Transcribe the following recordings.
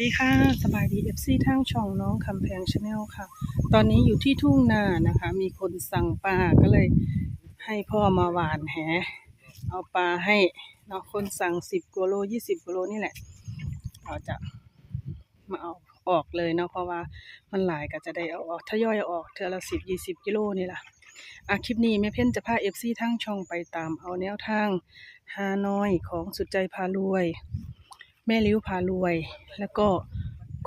ดีค่ะสบายดีเอฟซีทางช่องน้องคำแพงชาแนลค่ะ ตอนนี้อยู่ที่ทุ่งนานะคะ มีคนสั่งปลาก็เลยให้พ่อมาหวานแห เอาปลาให้เนาะคนสั่งสิบกิโลยี่สิบกิโลนี่แหละเราจะมาเอาออกเลยเนาะเพราะว่ามันหลายก็จะได้เอาออกทยอยเอาออกเทือละสิบยี่สิบกิโลนี่แหละอาคลิปนี้แม่เพ่นจะพาเอฟซีทั้งช่องไปตามเอาแนวทางฮานอยของสุดใจพารวย แม่ลิ้วพารวย แล้วก็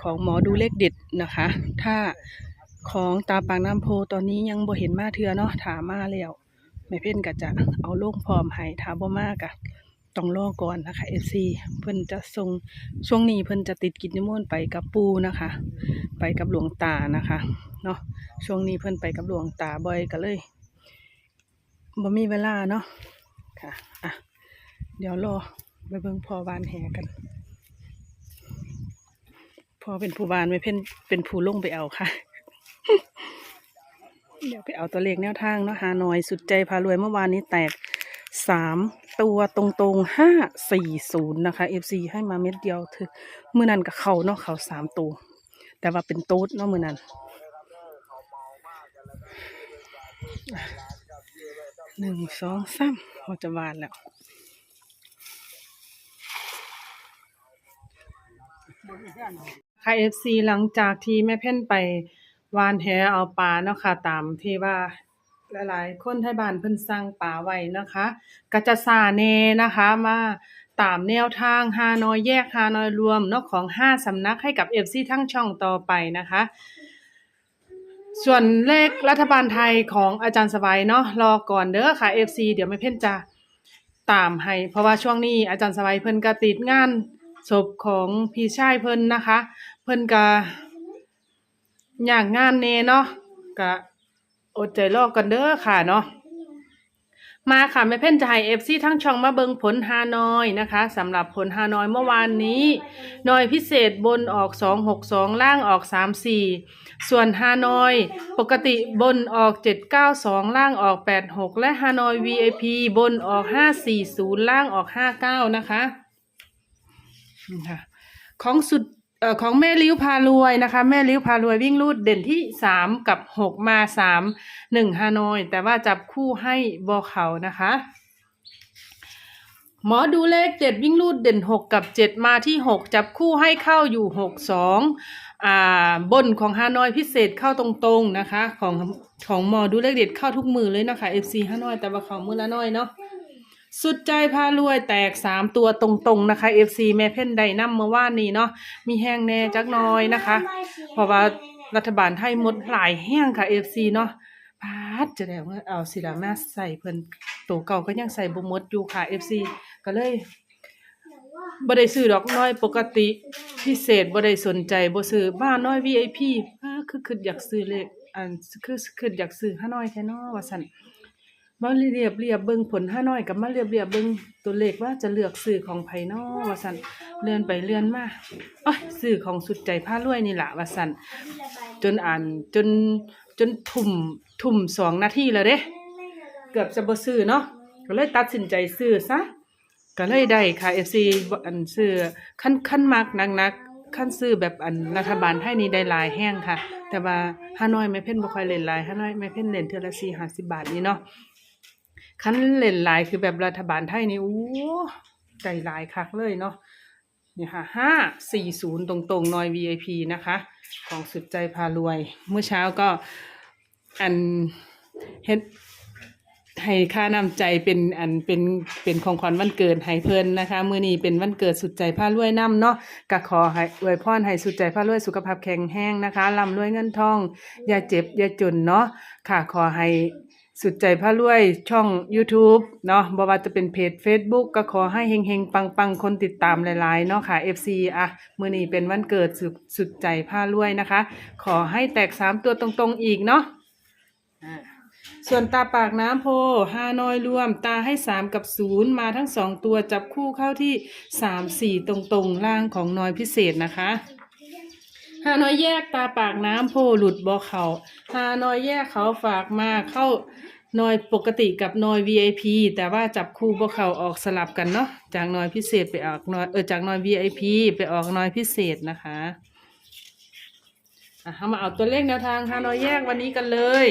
ของหมอดูเลขเด็ดนะคะ ถ้าของตาปากน้ำโพตอนนี้ยังบ่เห็นมาเทือเนาะถามมาแล้วแม่เพ่นก็จะเอาลงพร้อมให้ถามบ่มากอะต้องรอก่อนนะคะ FC เพิ่นจะส่งช่วงนี้เพิ่นจะติดกิจนิมนต์ไปกับปูนะคะ ไปกับหลวงตานะคะเนาะช่วงนี้เพิ่นไปกับหลวงตาบ่อยก็เลยบ่มีเวลาเนาะค่ะอะเดี๋ยวรอไปเบิ่งพอวานแหกัน พอเป็นผู้บานไม่เพ่นเป็นผู้ลงไปเอาค่ะ เดี๋ยวไปเอาตัวเลขแนวทางเนาะฮาหน่อยสุดใจพารวยเมื่อวานนี้แตกสามตัวตรงๆห้าสี่ศูนย์นะคะ FC ให้มาเม็ดเดียวเธอมือนั้นกับเขาเนาะเขาสามตัว แต่ว่าเป็นโต๊ดเนาะมือนั้นหนึ่งสองสามพอจะวานแล้ว ค่ะ FC หลังจากที่แม่เพ่นไปวานแหเอาปลาเนาะค่ะตามที่ว่าหลายๆ คนไทยบ้านเพิ่นสั่งปลาไว้นะคะก็จะซาแน่นะคะมาตามแนวทางฮานอยแยกฮานอยรวมเนาะของ 5 สำนักให้กับ FC ทั้งช่องต่อไปนะคะ ส่วนเลขรัฐบาลไทยของอาจารย์สบายเนาะรอก่อนเด้อค่ะ FC เดี๋ยวแม่เพ่นจะตามให้ เพราะว่าช่วงนี้อาจารย์สบายเพิ่นก็ติดงานศพของพี่ชายเพิ่นนะคะ เพิ่นก็อยากงานเนเนาะก็อดใจรอกันเด้อค่ะเนาะมาค่ะแม่เพ่นจะให้เอฟซีทั้งช่องมาเบิงผลฮานอยนะคะสำหรับผลฮานอยเมื่อวานนี้นอยพิเศษบนออก262ล่างออก34ส่วนฮานอยปกติบนออก792ล่างออก86และฮานอย VIP บนออก540ล่างออก59นะคะนี่ค่ะของสุด ออของแม่ลิ้วพารวยนะคะ แม่ลิ้วพารวยวิ่งรูดเด่นที่สามกับหกมาสามหนึ่งฮานอย แต่ว่าจับคู่ให้บอเขานะคะ หมอดูเลขเจ็ดวิ่งรูดเด่นหกกับเจ็ดมาที่หกจับคู่ให้เข้าอยู่หกสองอ่าบนของฮานอยพิเศษเข้าตรงๆนะคะ ของของหมอดูเลขเด็ดเข้าทุกมือเลยนะคะ FC ฮานอยแต่ว่าเขามือละน้อยเนาะ สุดใจพารวยแตกสามตัวตรงๆนะคะ FC แม่เพ่นไดนัมเมื่อวานนี้เนาะมีแห้งแน่จักน้อยนะคะ เพราะว่ารัฐบาลไทยหมดหลายแห้งค่ะ FC เนาะพาดจะได้วเอาสิลามาใส่เพิ่นตัวเก่าก็ยังใส่บ่หมดอยู่ค่ะ FC ก็เลยบ่ได้ซื้อดอกน้อยปกติพิเศษบ่ได้สนใจบ่ซื้อบ้านน้อย VIP อ้าคือคืออยากซื้อเลขอันคือคืออยากซื้อห้าน้อยแท้เนาะว่าซั่น มาเรียบเรียบเบิ่งผลห้าน้อยกับมาเรียบเรียบเบิ่งตัวเลขว่าจะเลือกซื้อของไผนอว่าซั่นเลื่อนไปเลื่อนมาโอ้ยซื้อของสุดใจผ้ารวยนี่แหละว่าซั่นจนอ่านจนจนทุ่มทุ่มสองนาทีแล้วเด้ เกือบจะบ่ซื้อเนาะก็เลยตัดสินใจซื้อซะก็เลยได้ค่ะ FC อันซื้อขั้นขั้นมากนักนักขั้นซื้อแบบอันรัฐบาลไทยนี่ได้ลายแห้งค่ะ แต่ว่าฮาน้อยไม่เพ่นบ่ค่อยเล่นลายฮาน้อยไม่เพ่นเล่นเทื่อละ4 50บาทนี่เนาะ คันเล่นหลายคือแบบรัฐบาลไทยนี่โอ้ใจหลายคักเลยเนาะนี่ค่ะห้าสี่ศูนย์ตรงๆนอย VIP นะคะ ของสุดใจพารวย เมื่อเช้าก็อันเฮ็ดให้ค่าน้ำใจเป็นอันเป็นเป็นของขวัญวันเกิดให้เพิ่นนะคะมื้อนี้เป็นวันเกิดสุดใจพารวยนํเนาะก็ขอให้อวยพรให้สุดใจพารวยสุขภาพแข็งแรงนะคะร่ำรวยเงินทอง อย่าเจ็บอย่าจนเนาะค่ะขอให้ สุดใจพระรวยช่อง YouTube เนาะบ่ว่าจะเป็นเพจ Facebook ก็ขอให้เฮงๆ ปังๆ คนติดตามหลายๆ เนาะค่ะ FC อะ มือนี้เป็นวันเกิดสุดสุดใจพระรวยนะคะ ขอให้แตก 3 ตัวตรงๆ อีกเนาะอ่าส่วนตาปากน้ำโพฮานอยรวม ตาให้ 3 กับ 0 มาทั้ง 2 ตัวจับคู่เข้าที่ 3 4 ตรงๆล่างของนอยพิเศษนะคะ ฮานอยแยกตาปากน้ำโพหลุดบอเขาฮานอยแยกเขาฝากมาเข้านอยปกติกับนอย VIP แต่ว่าจับคู่พวกเขาออกสลับกันเนาะจากนอยพิเศษไปออกนอยเออจากนอย VIP ไปออกนอยพิเศษนะคะอะเรามาเอาตัวเลขแนวทางฮานอยแยกวันนี้กันเลย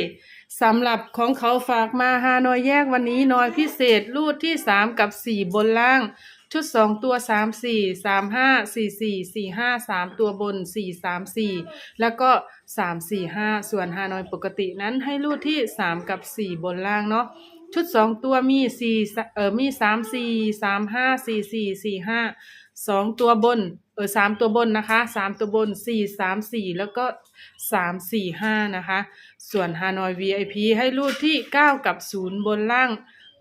สำหรับของเขาฝากมาฮานอยแยกวันนี้นอยพิเศษรูดที่สามกับสี่บนล่าง ชุดสองตัวสามสี่สามห้าสี่สี่สี่ห้าสามตัวบนสี่สามสี่แล้วก็สามสี่ห้าส่วนฮานอยปกตินั้นให้รูดที่สามกับสี่บนล่างเนาะชุดสองตัวมีสี่เออมีสามสี่สามห้าสี่สี่สี่ห้าสองตัวบนเออสามตัวบนนะคะสามตัวบนสี่สามสี่แล้วก็สามสี่ห้านะคะ ส่วนฮานอย VIP ให้รูดที่เก้ากับศูนย์บนล่าง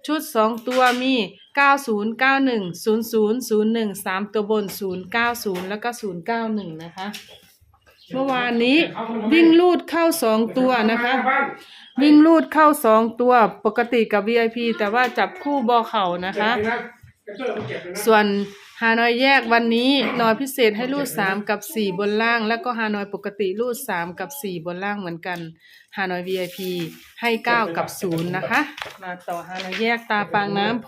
ชุดสองตัวมี 90 91 00 01 3 ตัวบน 090 แล้วก็ 091 นะคะ เมื่อวานนี้วิ่งลูดเข้าสองตัวนะคะ วิ่งลูดเข้าสองตัวปกติกับ VIP แต่ว่าจับคู่บอเข่านะคะ ส่วนฮานอยแยกวันนี้นอยพิเศษให้รูดสามกับสี่บนล่าง แล้วก็ฮานอยปกติรูดสามกับสี่บนล่างเหมือนกันฮานอย VIP ให้เก้ากับศูนย์นะคะ มาต่อฮานอยแยกตาปางน้ำโพ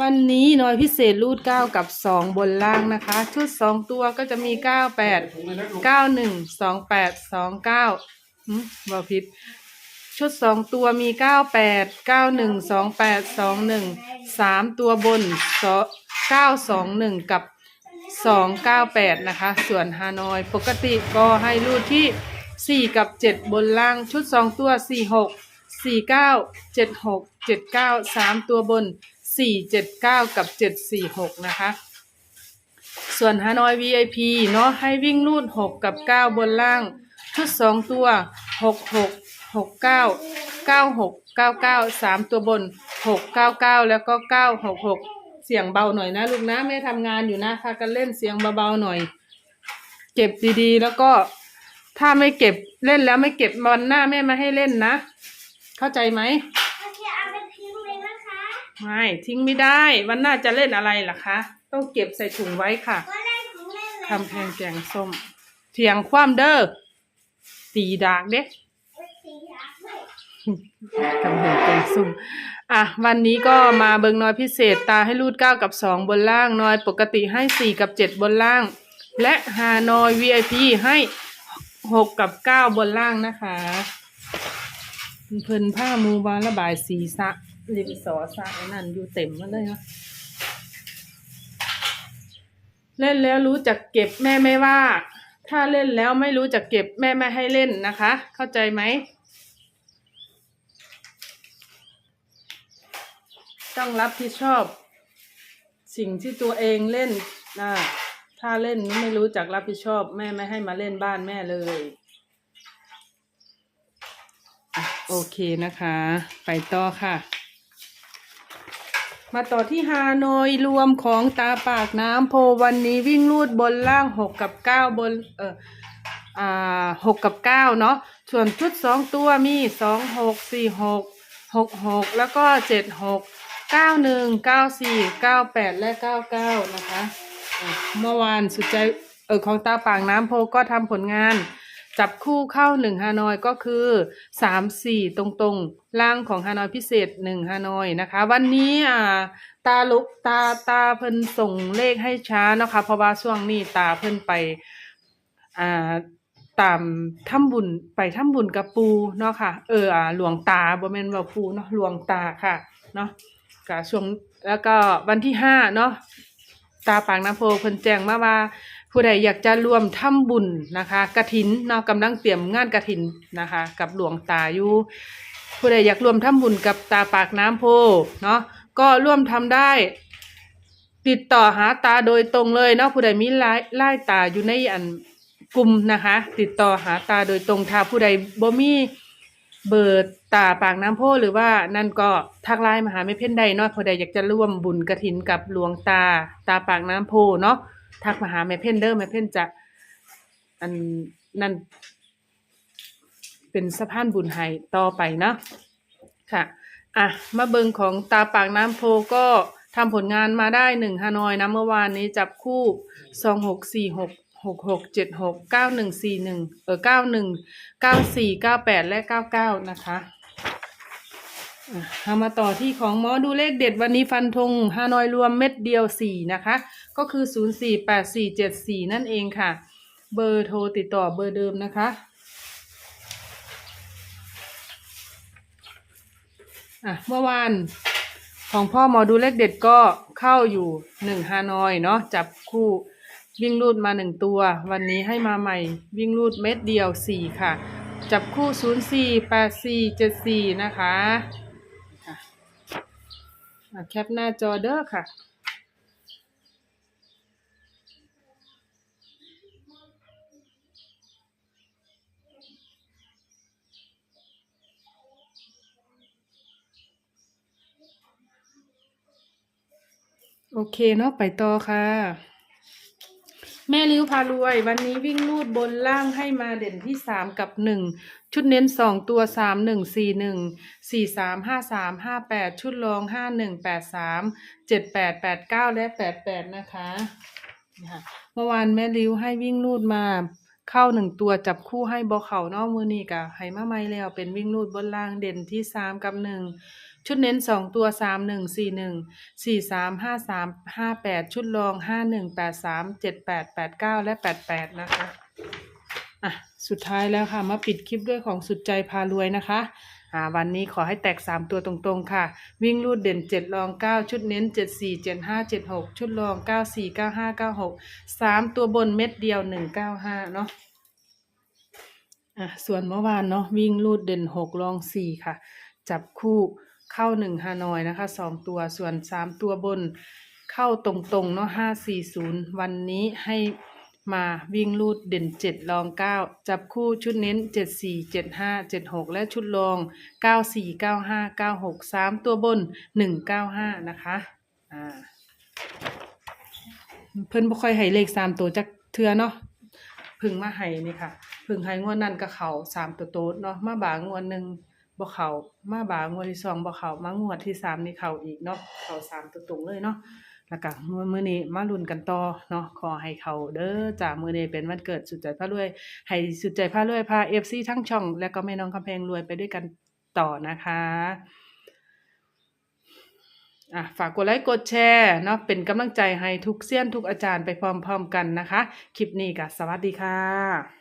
วันนี้นอยพิเศษรูดเก้ากับสองบนล่างนะคะ ชุดสองตัวก็จะมีเก้าแปดเก้าหนึ่งสองแปดสองเก้าบอพิษ ชุดสองตัวมีเก้าแปดเก้าหนึ่งสองแปดสองหนึ่งสามตัวบนเก้าสองหนึ่งกับสองเก้าแปดนะคะ ส่วนฮานอยปกติก็ให้รูดที่สี่กับเจ็ดบนล่างชุดสองตัวสี่หกสี่เก้าเจ็ดหกเจ็ดเก้าสามตัวบนสี่เจ็ดเก้ากับเจ็ดสี่หกนะคะ ส่วนฮานอย VIP เนาะให้วิ่งรูดหกกับเก้าบนล่าง ชุดสองตัวหกหก หกเก้าเก้าหกเก้าเก้าสามตัวบนหกเก้าเก้าแล้วก็เก้าหกหกเสียงเบาหน่อยนะลูกนะแม่ทำงานอยู่นะค่ะกันเล่นเสียงเบาๆหน่อย เก็บดีๆ แล้วก็ถ้าไม่เก็บเล่นแล้วไม่เก็บวันหน้าแม่มาให้เล่นนะ เข้าใจไหมโอเคเอาไปทิ้งเลยนะคะไม่ทิ้งไม่ได้วันหน้าจะเล่นอะไรล่ะคะ ต้องเก็บใส่ถุงไว้ค่ะก็เล่นของเล่นเลยทำแพงแกงส้มเถียงความเด้อตีดากเด้สีรัก ด้วยทำแพงแกงส้มอะ วันนี้ก็มาเบิงน้อยพิเศษตาให้รูดเก้ากับสองบนล่างน้อยปกติให้สี่กับเจ็ดบนล่าง และฮานอย VIP ให้หกกับเก้าบนล่างนะคะเพิ่นผ้ามูบานระบายสีสะริมสอสะนั่นอยู่เต็มมาเลยเนาะเล่นแล้วรู้จักเก็บแม่ไม่ว่า ถ้าเล่นแล้วไม่รู้จักเก็บแม่ไม่ให้เล่นนะคะ เข้าใจไหม ต้องรับผิดชอบ สิ่งที่ตัวเองเล่นนะถ้าเล่นไม่รู้จักรับผิดชอบแม่ไม่ให้มาเล่นบ้านแม่เลยอโอเคนะคะ ไปต่อค่ะ มาต่อที่ฮานอยรวมของตาปากน้ำโพวันนี้วิ่งลูดบนล่างหกกับเก้าบนเอออ่าหกกับเก้าเนาะส่วนชุดสองตัวมีสองหกสี่หกหกหกแล้วก็เจ็ดหก เก้าหนึ่งเก้าสี่เก้าแปดและเก้าเก้านะคะเมื่อวานสุดใจเออของตาปากน้ำโพก็ทำผลงานจับคู่เข้าหนึ่งฮานอยก็คือสามสี่ตรงๆล่างของฮานอยพิเศษหนึ่งฮานอยนะคะ วันนี้อ่าตาลุกตาตาเพิ่นส่งเลขให้ช้านะคะเพราะว่าช่วงนี้ตาเพิ่นไปอ่าตามถ้ำบุญไปถ้ำบุญกับปูเนาะค่ะเอออ่าหลวงตาบ่แม่นว่าปูเนาะหลวงตาค่ะเนาะ ก็ช่วงแล้วก็วันที่ห้าเนาะตาปางน้ำโพเพิ่นแจ้งมาว่า ผู้ใดอยากจะร่วมทำบุญนะคะกระถินเนาะกำลังเตรียมงานกระถินนะคะ กับหลวงตาอยู่ผู้ใดอยากร่วมทำบุญกับตาปากน้ำโพเนาะก็ร่วมทำได้ ติดต่อหาตาโดยตรงเลยเนาะผู้ใดมีไล่ไล่ตาอยู่ในอันกลุ่มนะคะ ติดต่อหาตาโดยตรงถ้าผู้ใดบ่มี เบอร์ตาปากน้ำโพหรือว่านั่นก็ทักไลน์มาหาไม่เพ่นใดเนาะผู้ใดอยากจะร่วมบุญกระถินกับหลวงตาตาปากน้ำโพเนาะทักมาหาแม่เพ่นเด้อแม่เพ่นจะอันนั่นเป็นสะพานบุญให้ต่อไปเนาะค่ะอะมาเบิงของตาปากน้ำโพก็ทำผลงานมาได้หนึ่งฮานอยนะเมื่อวานนี้จับคู่สองหกสี่หก หกหกเจ็ดหกเก้าหนึ่งสี่หนึ่งเออเก้าหนึ่งเก้าสี่เก้าแปดและเก้าเก้านะคะเอามาต่อที่ของหมอดูเลขเด็ดวันนี้ฟันธงฮานอยรวมเม็ดเดียวสี่นะคะ ก็คือศูนย์สี่แปดสี่เจ็ดสี่นั่นเองค่ะ เบอร์โทรติดต่อเบอร์เดิมนะคะอะเมื่อวานของพ่อหมอดูเลขเด็ดก็เข้าอยู่หนึ่งฮานอยเนาะจับคู่ วิ่งรูดมาหนึ่งตัว วันนี้ให้มาใหม่ วิ่งรูดเม็ดเดียวสีค่ะ จับคู่ศูนย์สี่แปดสี่เจ็ดสี่นะคะค่ะอะแคปหน้าจอเด้อค่ะโอเคเนาะไปต่อค่ะ แม่ริ้วพารวย วันนี้วิ่งลูดบนล่างให้มาเด่นที่สามกับหนึ่งชุดเน้นสองตัวสามหนึ่งสี่หนึ่งสี่สามห้าสามห้าแปดชุดรองห้าหนึ่งแปดสามเจ็ดแปดแปดเก้าและแปดแปดนะคะนะคะเมื่อวานแม่ริ้วให้วิ่งลูดมาเข้าหนึ่งตัวจับคู่ให้บอเข่านอกมือนี่กะให้มาไม่แล้วเป็นวิ่งลูดบนล่างเด่นที่สามกับหนึ่ง ชุดเน้นสองตัวสามหนึ่งสี่หนึ่งสี่สามห้าสามห้าแปดชุดรองห้าหนึ่งแปดสามเจ็ดแปดแปดเก้าและแปดแปดนะคะอะสุดท้ายแล้วค่ะ มาปิดคลิปด้วยของสุดใจพารวยนะคะอ่าวันนี้ขอให้แตกสามตัวตรงๆค่ะ วิ่งรูดเด่นเจ็ดรองเก้าชุดเน้นเจ็ดสี่เจ็ดห้าเจ็ดหกชุดรองเก้าสี่เก้าห้าเก้าหกสามตัวบนเม็ดเดียวหนึ่งเก้าห้าเนาะอะส่วนเมื่อวานเนาะวิ่งรูดเด่นหกรองสี่ค่ะ จับคู่ เข้าหนึ่งฮานอยนะคะสองตัวส่วนสามตัวบนเข้าตรงๆเนาะห้าสี่ศูนย์วันนี้ให้มาวิ่งลูดเด่นเจ็ดรองเก้าจับคู่ชุดเน้นเจ็ดสี่เจ็ดห้าเจ็ดหกและชุดรองเก้าสี่เก้าห้าเก้าหกสามตัวบนหนึ่งเก้าห้านะคะอ่าเพิ่นบ่ค่อยให้เลขสามตัวจักเทือเนาะพึ่งมาให้นี่ค่ะ พึ่งให้งวดนั้นก็เขาสามตัวโต๊ดเนาะมาบางวดหนึ่ง บ่เขามาบางวดที่สองบ่เขามางวดที่สามนี่เขาอีกเนาะเขาสามตัวตรงเลยเนาะแล้วก็มื้อมือนี้มาลุ้นกันต่อเนาะขอให้เขาเด้อจ้ามื้อนี้เป็นวันเกิดสุดใจพระรวย ให้สุดใจพระรวยพา FC ทั้งช่อง และก็แม่น้องคำแพงรวยไปด้วยกันต่อนะคะอะฝากกดไลค์กดแชร์เนาะเป็นกำลังใจให้ทุกเซียนทุกอาจารย์ไปพร้อมๆกันนะคะ คลิปนี้ก็สวัสดีค่ะ